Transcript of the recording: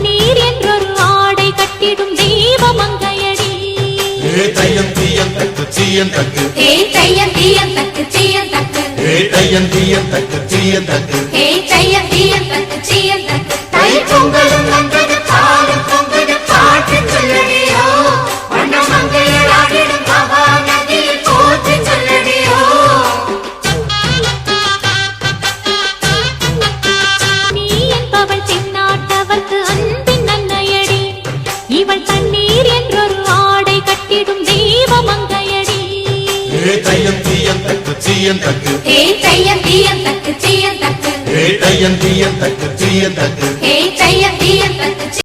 பொன்னீர் என்றொரு ஆடை கட்டிடும் தெய்வ மங்கையடி ஏ தையன் தீயன் தக்கு சீயன் தக்கு. ஏ தையன் தீயன் தக்கு சீயன் தக்கு. ஏ தையன் தீயன் தக்கு சீயன் தக்கு. ஏ தையன் தீயன் தக்கு சீயன் தக்கு. தை பொங்கல் தண்ணீர் என்றொரு ஆடை கட்டிடும் தெய்வ மங்கையடி. தையம் தீயம் தக்கு சீயம் தக்கு. தையம் தீயம் தக்கு சீயம் தக்கு. தையம் தீயம் தக்கு சீயம் தக்கு. தையம்